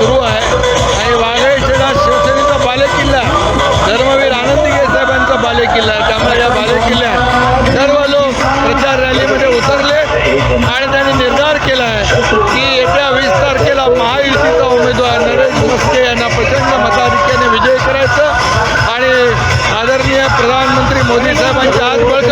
सुरू आहे. आणि वाघळे शेजार शिवसेनेचा बालेकिल्ला. धर्मवीर आनंदीगे साहेबांचा बालेकिल्ला. आहे त्यामुळे या बालेकिल्ल्यात सर्व लोक प्रचार रॅलीमध्ये उतरले आणि त्यांनी निर्धार केला आहे की येत्या वीस तारखेला महायुतीचा उमेदवार नरेंद्र मस्के यांना प्रचंड मताधिक्याने विजय करायचं. आणि आदरणीय प्रधानमंत्री मोदी साहेबांच्या आज बळकट